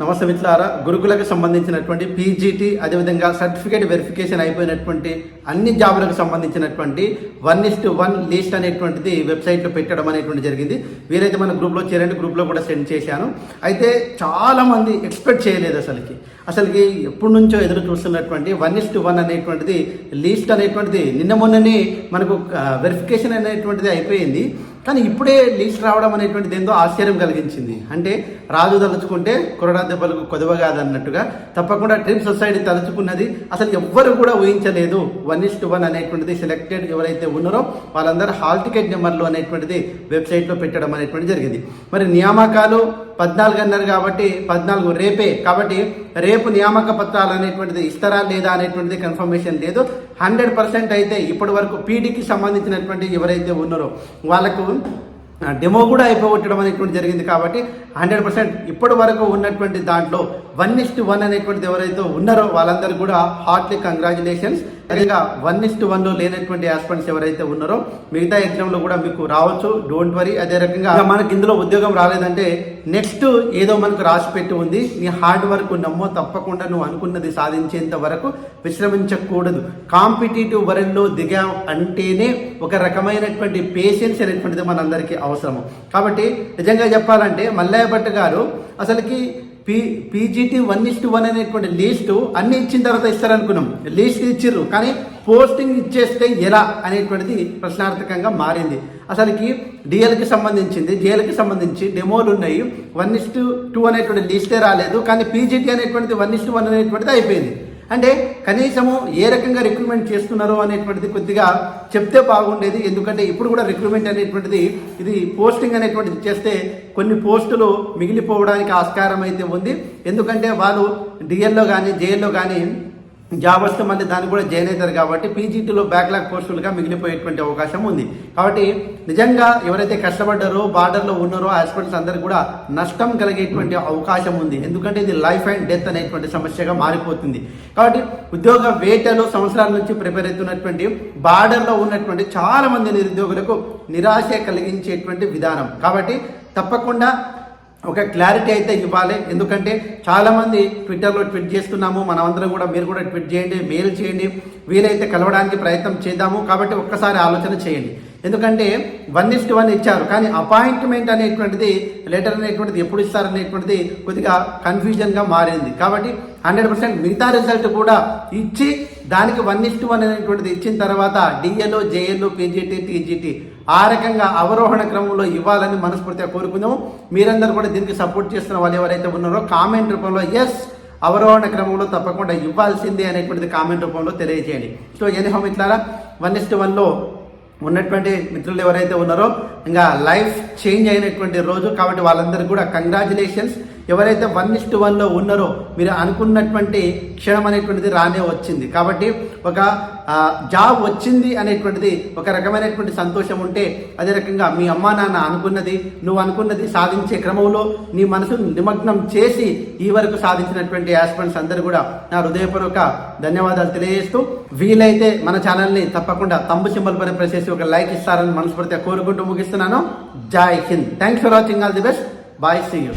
నమస్తే మిత్రులారా గురుకులకు సంబంధించినటువంటి పీజీటీ అదేవిధంగా సర్టిఫికేట్ వెరిఫికేషన్ అయిపోయినటువంటి అన్ని జాబులకు సంబంధించినటువంటి one is to one list అనేటువంటిది వెబ్సైట్లో పెట్టడం అనేటువంటి జరిగింది. వీరైతే మన గ్రూప్లో చేరండి గ్రూప్లో కూడా సెండ్ చేశాను. అయితే చాలామంది ఎక్స్పెక్ట్ చేయలేదు అసలుకి. అసలుకి ఎప్పటి నుంచో ఎదురు చూస్తున్నటువంటి వన్ ఇస్ టు వన్ అనేటువంటిది లిస్ట్ అనేటువంటిది నిన్న మొన్ననే మనకు వెరిఫికేషన్ అనేటువంటిది అయిపోయింది. కానీ ఇప్పుడే లీస్ట్ రావడం అనేటువంటిది ఏందో ఆశ్చర్యం కలిగించింది. అంటే రాజు తలుచుకుంటే కొరడా దెబ్బలకు కొదవ కాదన్నట్టుగా తప్పకుండా ట్రిప్ సొసైటీ తలుచుకున్నది అసలు ఎవ్వరు కూడా ఊహించలేదు. వన్ ఇస్ట్ వన్ అనేటువంటిది సెలెక్టెడ్ ఎవరైతే ఉన్నారో వాళ్ళందరూ హాల్ టికెట్ నెంబర్లు అనేటువంటిది వెబ్సైట్లో పెట్టడం అనేటువంటిది జరిగింది. మరి నియామకాలు పద్నాలుగు అన్నారు కాబట్టి పద్నాలుగు రేపే. కాబట్టి రేపు నియామక పత్రాలు అనేటువంటిది ఇస్తారా లేదా అనేటువంటిది కన్ఫర్మేషన్ లేదు. హండ్రెడ్ పర్సెంట్ అయితే ఇప్పటి వరకు పీడీకి సంబంధించినటువంటి ఎవరైతే ఉన్నారో వాళ్ళకు డెమో కూడా అయిపోగొట్టడం అనేటువంటి జరిగింది కాబట్టి హండ్రెడ్ పర్సెంట్ ఇప్పటి వరకు ఉన్నటువంటి దాంట్లో వన్ ఇస్ట్ వన్ అనేటువంటిది ఎవరైతే ఉన్నారో వాళ్ళందరూ కూడా హార్ట్లీ కంగ్రాచులేషన్స్ అదేగా వన్ ఇస్ట్ వన్లో లేనటువంటి ఆస్పెంట్స్ ఎవరైతే ఉన్నారో మిగతా ఎగ్జామ్లో కూడా మీకు రావచ్చు. డోంట్ వరీ అదే రకంగా మనకి ఇందులో ఉద్యోగం రాలేదంటే నెక్స్ట్ ఏదో మనకు రాసి పెట్టి ఉంది. నీ హార్డ్ వర్క్ నమ్మో తప్పకుండా నువ్వు అనుకున్నది సాధించేంత వరకు విశ్రమించకూడదు. కాంపిటేటివ్ వరల్డ్లో దిగాం అంటేనే ఒక రకమైనటువంటి పేషెన్స్ అనేటువంటిది మనందరికీ అవసరము. కాబట్టి నిజంగా చెప్పాలంటే మల్లయ్య భట్ గారు అసలుకి P PGT one is to one అనేటువంటి లీస్టు అన్ని ఇచ్చిన తర్వాత ఇస్తారనుకున్నాం. లీస్ట్ ఇచ్చిర్రు కానీ పోస్టింగ్ ఇచ్చేస్తే ఎలా అనేటువంటిది ప్రశ్నార్థకంగా మారింది. అసలుకి డిఎల్కి సంబంధించింది జేఎల్కి సంబంధించి డెమోలు ఉన్నాయి. వన్ ఇస్ట్ టూ అనేటువంటి లీస్టే రాలేదు కానీ పీజీటీ అనేటువంటిది వన్ ఇస్ట్ వన్ అనేటువంటిది అయిపోయింది. అంటే కనీసము ఏ రకంగా రిక్రూట్మెంట్ చేస్తున్నారో అనేటువంటిది కొద్దిగా చెప్తే బాగుండేది. ఎందుకంటే ఇప్పుడు కూడా రిక్రూట్మెంట్ అనేటువంటిది ఇది పోస్టింగ్ అనేటువంటిది చేస్తే కొన్ని పోస్టులు మిగిలిపోవడానికి ఆస్కారం అయితే ఉంది. ఎందుకంటే వాళ్ళు డిఎల్లో కానీ జేఎల్లో కానీ జాబ్ వస్తే మళ్ళీ దాన్ని కూడా జాయిన్ అవుతారు కాబట్టి పీజీటీలో బ్యాక్లాగ్ పోస్టులుగా మిగిలిపోయేటువంటి అవకాశం ఉంది. కాబట్టి నిజంగా ఎవరైతే కష్టపడ్డారో బార్డర్లో ఉన్నారో హాస్పిటల్స్ అందరూ కూడా నష్టం కలిగేటువంటి అవకాశం ఉంది. ఎందుకంటే ఇది లైఫ్ అండ్ డెత్ అనేటువంటి సమస్యగా మారిపోతుంది. కాబట్టి ఉద్యోగ వేటలో సంవత్సరాల నుంచి ప్రిపేర్ అవుతున్నటువంటి బార్డర్లో ఉన్నటువంటి చాలా మంది నిరుద్యోగులకు నిరాశ కలిగించేటువంటి విధానం. కాబట్టి తప్పకుండా ఒక క్లారిటీ అయితే ఇవ్వాలి. ఎందుకంటే చాలామంది ట్విట్టర్లో ట్వీట్ చేస్తున్నాము. మనమందరం కూడా మీరు కూడా ట్వీట్ చేయండి మెయిల్ చేయండి. వీలైతే కలవడానికి ప్రయత్నం చేద్దాము. కాబట్టి ఒక్కసారి ఆలోచన చేయండి. ఎందుకంటే వన్ ఇస్ట్ వన్ ఇచ్చారు. కానీ అపాయింట్మెంట్ అనేటువంటిది లెటర్ అనేటువంటిది ఎప్పుడు ఇస్తారనేటువంటిది కొద్దిగా కన్ఫ్యూజన్గా మారింది. కాబట్టి హండ్రెడ్ పర్సెంట్ మిగతా రిజల్ట్ కూడా ఇచ్చి దానికి వన్ ఇస్ట్ వన్ అనేటువంటిది ఇచ్చిన తర్వాత డిఎల్ఓ జేఎల్ఓ పీజీటీ టీజీటీ ఆ రకంగా అవరోహణ క్రమంలో ఇవ్వాలని మనస్ఫూర్తిగా కోరుకుందాము. మీరందరూ కూడా దీనికి సపోర్ట్ చేస్తున్న వాళ్ళు ఎవరైతే ఉన్నారో కామెంట్ రూపంలో ఎస్ అవరోహణ క్రమంలో తప్పకుండా ఇవ్వాల్సిందే అనేటువంటిది కామెంట్ రూపంలో తెలియజేయండి. సో ఎనిహోమ్ ఇట్లారా వన్ ఇస్ట్ వన్లో ఉన్నటువంటి మిత్రులు ఎవరైతే ఉన్నారో ఇంకా లైఫ్ చేంజ్ అయినటువంటి రోజు కాబట్టి వాళ్ళందరికీ కూడా కంగ్రాచులేషన్స్. ఎవరైతే వన్ ఇస్ట్ వన్లో ఉన్నారో మీరు అనుకున్నటువంటి క్షణం అనేటువంటిది రానే వచ్చింది. కాబట్టి ఒక జాబ్ వచ్చింది అనేటువంటిది ఒక రకమైనటువంటి సంతోషం ఉంటే అదే రకంగా మీ అమ్మా నాన్న అనుకున్నది నువ్వు అనుకున్నది సాధించే క్రమంలో నీ మనసు నిమగ్నం చేసి ఈ వరకు సాధించినటువంటి యాస్పెంట్స్ అందరూ కూడా నా హృదయపూర్వక ధన్యవాదాలు తెలియజేస్తూ వీలైతే మన ఛానల్ని తప్పకుండా తంబు సింబల్ పని ప్రెస్ చేసి ఒక లైక్ ఇస్తారని మనస్ఫూర్తిగా కోరుకుంటూ ముగిస్తున్నాను. Joy Hind. Thanks for watching all the best bye see you